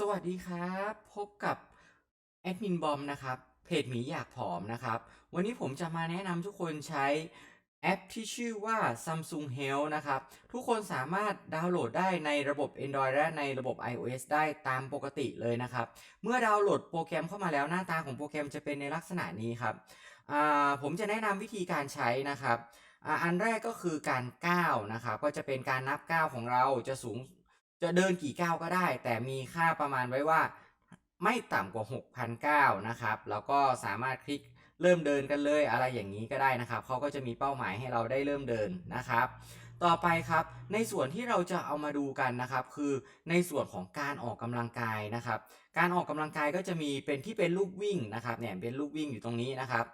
สวัสดีครับ พบกับแอดมินบอมนะครับ เพจหมีอยากผอมนะครับ วันนี้ผมจะมาแนะนำทุกคนใช้แอปที่ชื่อว่า Samsung Health นะครับ ทุกคนสามารถดาวน์โหลดได้ในระบบ Android และในระบบ iOS ได้ตามปกติเลยนะครับ เมื่อดาวน์โหลดโปรแกรมเข้ามาแล้วหน้าตาของโปรแกรมจะเป็นในลักษณะนี้ครับผมจะแนะนำวิธีการใช้นะครับ อันแรกก็คือการก้าวนะครับ ก็จะเป็นการนับก้าวของเราจะสูง จะเดินกี่ก้าวก็ได้ แต่มีค่าประมาณไว้ว่าไม่ต่ำกว่า 6,000ก้าวนะครับ แล้วก็สามารถคลิกเริ่มเดินกันเลยอะไรอย่างนี้ก็ได้นะครับเขาก็จะมีเป้าหมายให้เราได้เริ่มเดินนะครับ ต่อไปครับ ในส่วนที่เราจะเอามาดูกันนะครับ คือในส่วนของการออกกำลังกายนะครับ การออกกำลังกายก็จะมีเป็นที่เป็นลูกวิ่งนะครับเนี่ยเป็นลูกวิ่งอยู่ตรงนี้นะครับ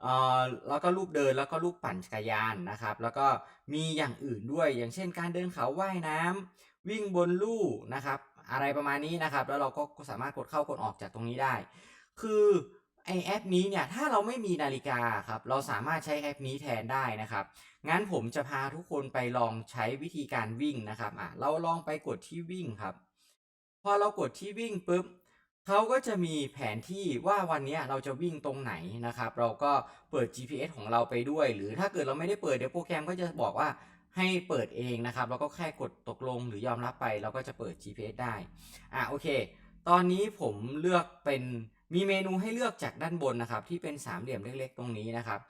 เอ่อแล้วก็ลูกเดินแล้วก็ลูกปั่นจักรยานนะครับ แล้วก็มีอย่างอื่นด้วยอย่างเช่น การเดินเขาว่ายน้ำ วิ่งบนลู่นะครับ อะไรประมาณนี้นะครับ แล้วเราก็สามารถกดเข้ากดออกจากตรงนี้ได้ คือไอแอปนี้เนี่ยถ้าเราไม่มีนาฬิกาครับเราสามารถใช้แอปนี้แทนได้นะครับ งั้นผมจะพาทุกคนไปลองใช้วิธีการวิ่งนะครับอะเราลองไปกดที่วิ่งครับ พอเรากดที่วิ่งปุ๊บเขาก็จะมีแผนที่ว่าวันนี้เราจะวิ่งตรงไหนนะครับ เราก็เปิด GPS ของเราไปด้วย หรือถ้าเกิดเราไม่ได้เปิดเดี๋ยวโปรแกรมก็จะบอกว่า ให้เปิดเองนะครับ แล้วก็แค่กดตกลงหรือยอมรับไปเราก็จะเปิด GPS ได้ อะโอเค ตอนนี้ผมเลือกเป็นมีเมนูให้เลือกจากด้านบนนะครับ ที่เป็นสามเหลี่ยมเล็กๆ ตรงนี้นะครับ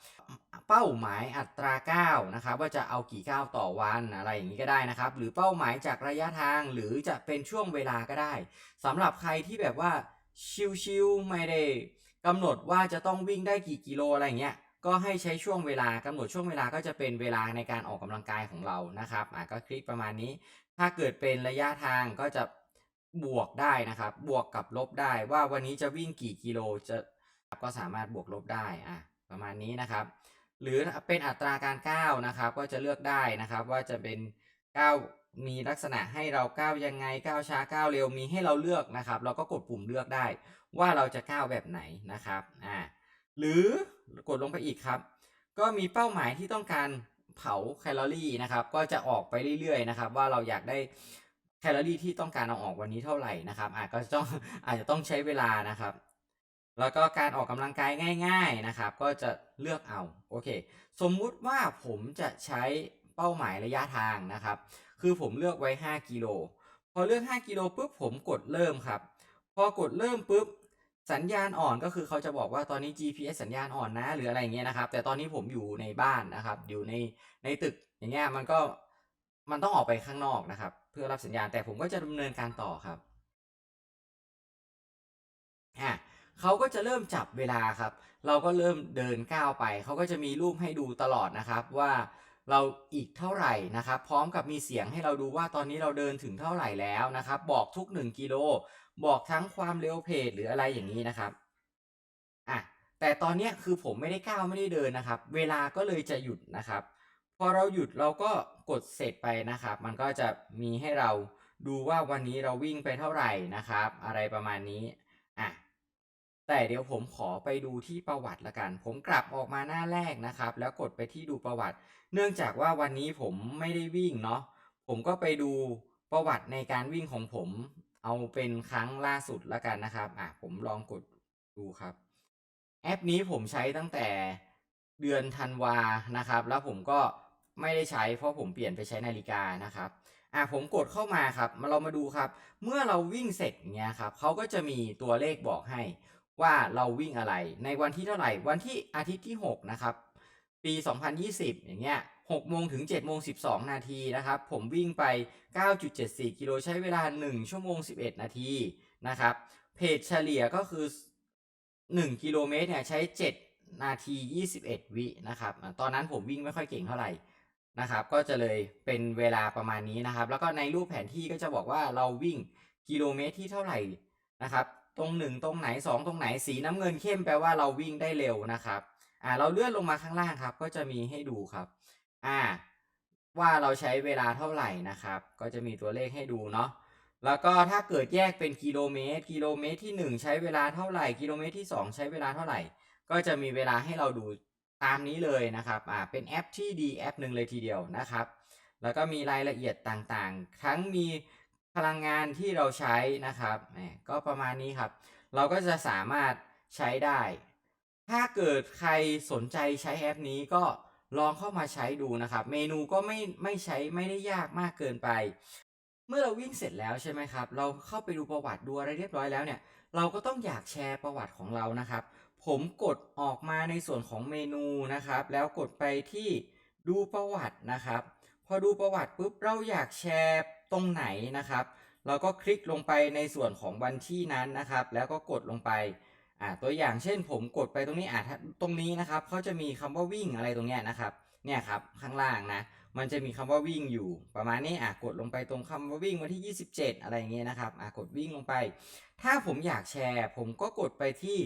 เป้าหมายอัตราก้าวนะครับ ว่าจะเอากี่ก้าวต่อวันอะไรอย่างนี้ก็ได้นะครับ หรือเป้าหมายจากระยะทางหรือจะเป็นช่วงเวลาก็ได้สำหรับใครที่แบบว่าชิลๆไม่ได้กำหนดว่าจะต้องวิ่งได้กี่กิโลอะไรเงี้ย ก็ให้ใช้ช่วงเวลากำหนดช่วงเวลาก็จะเป็นเวลาในการออกกำลังกายของเรานะครับอะก็คลิกประมาณนี้ ถ้าเกิดเป็นระยะทางก็จะบวกได้นะครับ บวกกับลบได้ว่าวันนี้จะวิ่งกี่กิโลจะก็สามารถบวกลบได้อะประมาณนี้นะครับ หรือเป็นอัตราการก้าวนะครับ ก็จะเลือกได้นะครับ ว่าจะเป็นก้าวมีลักษณะให้เราก้าวยังไงก้าวช้าก้าวเร็วมีให้เราเลือกนะครับ เราก็กดปุ่มเลือกได้ ว่าเราจะก้าวแบบไหนนะครับอ่าหรือ กดลงไปอีกครับ ก็มีเป้าหมายที่ต้องการเผาแคลอรี่นะครับ ก็จะออกไปเรื่อยๆนะครับ ว่าเราอยากได้แคลอรี่ที่ต้องการเอาออกวันนี้เท่าไหร่นะครับอาจก็ต้องอาจจะต้องใช้เวลานะครับ แล้วก็การออกกำลังกายง่าย ๆนะครับ ก็จะเลือกเอาโอเค สมมุติว่าผมจะใช้เป้าหมายระยะทางนะครับ คือผมเลือกไว้ 5 กิโล พอเลือก 5 กิโลปุ๊บผมกดเริ่มครับ พอกดเริ่มปุ๊บ สัญญาณอ่อนก็คือเขาจะบอกว่าตอนนี้ GPS สัญญาณอ่อนนะ หรืออะไรเงี้ยนะครับ แต่ตอนนี้ผมอยู่ในบ้านนะครับ อยู่ในในตึกอย่างเงี้ยมันก็มันต้องออกไปข้างนอกนะครับ เพื่อรับสัญญาณแต่ผมก็จะดำเนินการต่อครับอะเขาก็จะเริ่มจับเวลาครับ เราก็เริ่มเดินก้าวไป เขาก็จะมีรูปให้ดูตลอดนะครับว่า เราอีกเท่าไหร่นะครับ พร้อมกับมีเสียงให้เราดูว่าตอนนี้เราเดินถึงเท่าไหร่แล้วนะครับ บอกทุก 1 กิโล บอกทั้งความเร็วเพจหรืออะไรอย่างนี้นะครับอะแต่ตอนนี้คือผมไม่ได้ก้าวไม่ได้เดินนะครับ เวลาก็เลยจะหยุดนะครับ พอเราหยุดเราก็กดเสร็จไปนะครับ มันก็จะมีให้เราดูว่าวันนี้เราวิ่งไปเท่าไหร่นะครับ อะไรประมาณนี้ แต่เดี๋ยวผมขอไปดูที่ประวัติละกัน ผมกลับออกมาหน้าแรกนะครับ แล้วกดไปที่ดูประวัติ เนื่องจากว่าวันนี้ผมไม่ได้วิ่งเนาะผมก็ไปดูประวัติในการวิ่งของผม เอาเป็นครั้งล่าสุดละกันนะครับอะผมลองกดดูครับ แอปนี้ผมใช้ตั้งแต่เดือนธันวานะครับ แล้วผมก็ไม่ได้ใช้เพราะผมเปลี่ยนไปใช้นาฬิกานะครับอะผมกดเข้ามาครับ มาเรามาดูครับ เมื่อเราวิ่งเสร็จเงี้ยครับเขาก็จะมีตัวเลขบอกให้ ว่าเราวิ่งอะไร ในวันที่เท่าไหร่ วันที่อาทิตย์ที่ 6 นะครับ ปี 2020 อย่างเงี้ย6โมงถึง7โมง12 นาทีนะครับ ผมวิ่งไป 9.74 กิโลใช้เวลา 1 ชั่วโมง 11 นาทีนะครับ เพจเฉลี่ยก็คือ 1 กิโลเมตรเนี่ยใช้ 7 นาที 21 วินะครับ ตอนนั้นผมวิ่งไม่ค่อยเก่งเท่าไหร่นะครับ ก็จะเลยเป็นเวลาประมาณนี้นะครับ แล้วก็ในรูปแผนที่ก็จะบอกว่าเราวิ่งกิโลเมตรที่เท่าไหร่นะครับ ตรงหนึ่งตรงไหนสองตรงไหนสีน้ำเงินเข้มแปลว่าเราวิ่งได้เร็วนะครับอ่าเราเลื่อนลงมาข้างล่างครับ ก็จะมีให้ดูครับอ่าว่าเราใช้เวลาเท่าไหร่นะครับ ก็จะมีตัวเลขให้ดูเนาะแล้วก็ถ้าเกิดแยกเป็นกิโลเมตร กิโลเมตรที่ 1 ใช้เวลาเท่าไหร่ กิโลเมตรที่ 2 ใช้เวลาเท่าไหร่ ก็จะมีเวลาให้เราดูตามนี้เลยนะครับอ่าเป็นแอปที่ดีแอปหนึ่งเลยทีเดียวนะครับ แล้วก็มีรายละเอียดต่างๆ ทั้งมี พลังงานที่เราใช้นะครับก็ประมาณนี้ครับ เราก็จะสามารถใช้ได้ ถ้าเกิดใครสนใจใช้แอปนี้ก็ลองเข้ามาใช้ดูนะครับ เมนูก็ไม่ไม่ใช้ไม่ได้ยากมากเกินไป เมื่อเราวิ่งเสร็จแล้วใช่ไหมครับ เราเข้าไปดูประวัติดูอะไรเรียบร้อยแล้วเนี่ย เราก็ต้องอยากแชร์ประวัติของเรานะครับ ผมกดออกมาในส่วนของเมนูนะครับ แล้วกดไปที่ดูประวัตินะครับ อดูประวัติปุ๊บเราอยากแชร์ตรงไหนนะครับ เราก็คลิกลงไปในส่วนของวันที่นั้นนะครับ แล้วก็กดลงไปอ่าตัวอย่างเช่นผมกดไปตรงนี้อ่าตรงนี้นะครับเขาจะมีคำว่าวิ่งอะไรตรงเนี้ยนะครับเนี่ยครับข้างล่างนะมันจะมีคำว่าวิ่งอยู่ ประมาณนี้อะกดลงไปตรงคำว่าวิ่งวันที่ 27 อะไรอย่างเงี้ยนะครับอะกดวิ่งลงไป ถ้าผมอยากแชร์ ผมก็กดไปที่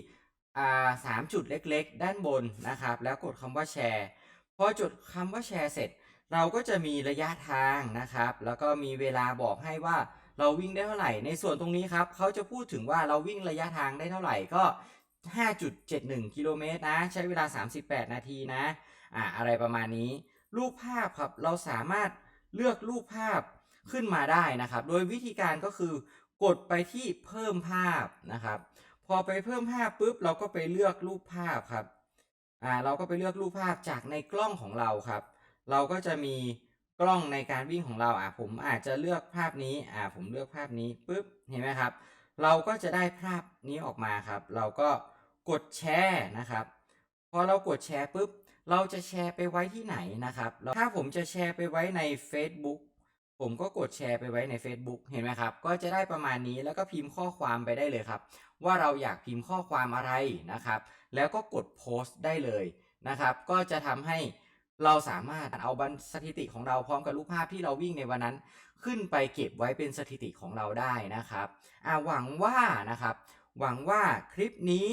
อ่าสามจุดเล็กๆ ด้านบนนะครับ แล้วกดคำว่าแชร์พอจุดคำว่าแชร์เสร็จ เราก็จะมีระยะทางนะครับ แล้วก็มีเวลาบอกให้ว่าเราวิ่งได้เท่าไหร่ ในส่วนตรงนี้ครับเขาจะพูดถึงว่าเราวิ่งระยะทางได้เท่าไหร่ก็ 5.71 กิโลเมตรนะ ใช้เวลา 38 นาทีนะ อ่าอะไรประมาณนี้ รูปภาพครับ เราสามารถเลือกรูปภาพขึ้นมาได้นะครับ โดยวิธีการก็คือกดไปที่เพิ่มภาพนะครับ พอไปเพิ่มภาพปุ๊บเราก็ไปเลือกรูปภาพครับ อ่าเราก็ไปเลือกรูปภาพจากในกล้องของเราครับ เราก็จะมีกล้องในการวิ่งของเราอะผมอาจจะเลือกภาพนี้อ่าผมเลือกภาพนี้ปุ๊บเห็นไหมครับ เราก็จะได้ภาพนี้ออกมาครับ เราก็กดแชร์นะครับพอเรากดแชร์ปุ๊บเราจะแชร์ไปไว้ที่ไหนนะครับ ถ้าผมจะแชร์ไปไว้ใน Facebook ผมก็กดแชร์ไปไว้ใน Facebook เห็นไหมครับ ก็จะได้ประมาณนี้แล้วก็พิมพ์ข้อความไปได้เลยครับ ว่าเราอยากพิมพ์ข้อความอะไรนะครับ แล้วก็กดโพสต์ได้เลยนะครับ ก็จะทำให้ เราสามารถเอาบันสถิติของเราพร้อมกับรูปภาพที่เราวิ่งในวันนั้น ขึ้นไปเก็บไว้เป็นสถิติของเราได้นะครับอ่าหวังว่านะครับ หวังว่าคลิปนี้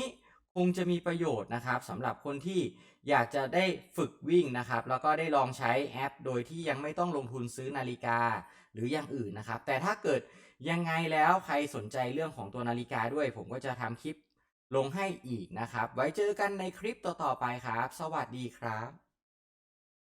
คงจะมีประโยชน์นะครับสำหรับคนที่อยากจะได้ฝึกวิ่งนะครับ แล้วก็ได้ลองใช้แอป โดยที่ยังไม่ต้องลงทุนซื้อนาฬิกาหรืออย่างอื่นนะครับ แต่ถ้าเกิดยังไงแล้วใครสนใจเรื่องของตัวนาฬิกาด้วย ผมก็จะทำคลิปลงให้อีกนะครับ ไว้เจอกันในคลิปต่อๆไปครับ สวัสดีครับ